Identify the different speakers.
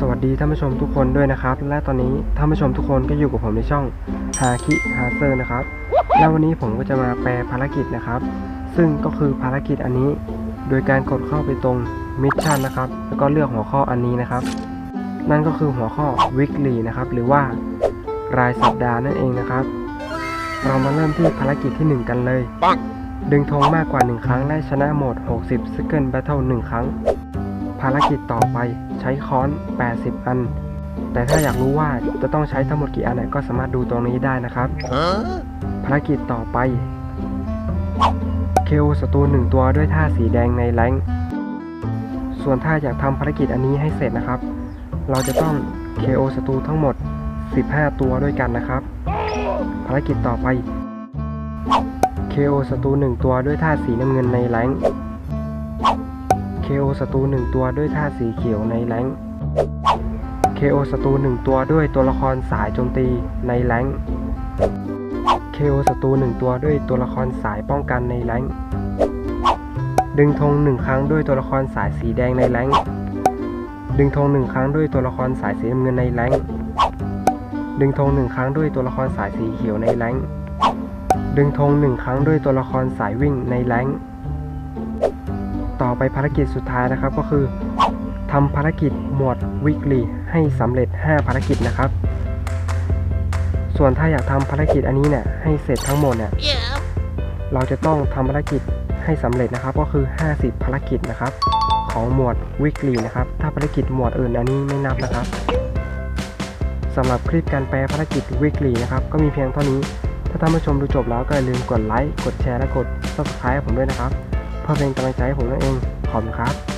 Speaker 1: สวัสดีท่านผู้ชมทุกคนด้วยนะครับ และตอนนี้ท่านผู้ชมทุกคนก็อยู่กับผมในช่องฮาคิฮาเซอร์นะครับ แล้ววันนี้ผมก็จะมาแปลภารกิจนะครับ ซึ่งก็คือภารกิจอันนี้ โดยการกดเข้าไปตรงมิชชั่นนะครับ แล้วก็เลือกหัวข้ออันนี้นะครับ นั่นก็คือหัวข้อ weekly นะครับ หรือว่ารายสัปดาห์นั่นเองนะครับ เรามาเริ่มที่ภารกิจที่ 1 กันเลย ดึงธงมากกว่า 1 ครั้งและชนะโหมด 60 Second Battle 1 ครั้ง ภารกิจต่อไปใช้ค้อน 80 อัน แต่ถ้าอยากรู้ว่าจะต้องใช้ทั้งหมดกี่อันก็สามารถดูตรงนี้ได้นะครับ ภารกิจต่อไป เคโอศัตรูหนึ่งตัวด้วยท่าสีแดงในแรงส่วนถ้าอยากทำภารกิจอันนี้ให้เสร็จนะครับ เราจะต้อง KO ศัตรูทั้งหมด 15 ตัวด้วยกันนะครับ ภารกิจต่อไป KO ศัตรูหนึ่งตัวด้วยท่าสีน้ำเงินในแรง KO ศัตรูหนึ่งตัวด้วยท่าสีเขียวในแรงค์ KO ศัตรูหนึ่งตัวด้วยตัวละครสายโจมตีในแรงค์ KO ศัตรูหนึ่งตัวด้วยตัวละครสายป้องกันในแรงดึงธงหนึ่งครั้งด้วยตัวละครสายสีแดงในแรงดึงธงหนึ่งครั้งด้วยตัวละครสายสีน้ำเงินในแรงดึงธงหนึ่งครั้งด้วยตัวละครสายสีเขียวในแรงดึงธงหนึ่งครั้งด้วยตัวละครสายวิ่งในแรง ต่อไปภารกิจสุดท้ายนะครับก็คือทำภารกิจหมวด weekly ให้สำเร็จ 5 ภารกิจนะครับ ส่วนถ้าอยากทำภารกิจอันนี้เนี่ยให้เสร็จทั้งหมดเนี่ยเราจะต้องทำภารกิจให้สำเร็จนะครับ ก็คือ 50 ภารกิจนะครับ ของหมวด weekly นะครับ ถ้าภารกิจหมวดอื่นอันนี้ไม่นับนะครับสำหรับคลิปการแปลภารกิจ weekly นะครับ ก็มีเพียงเท่านี้ ถ้าท่านผู้ชมดูจบแล้วก็อย่าลืมกดไลค์กดแชร์และกด subscribe ผมด้วยนะครับ เพื่อเป็นกำลังใจให้ผมนั่นเองขอบคุณครับ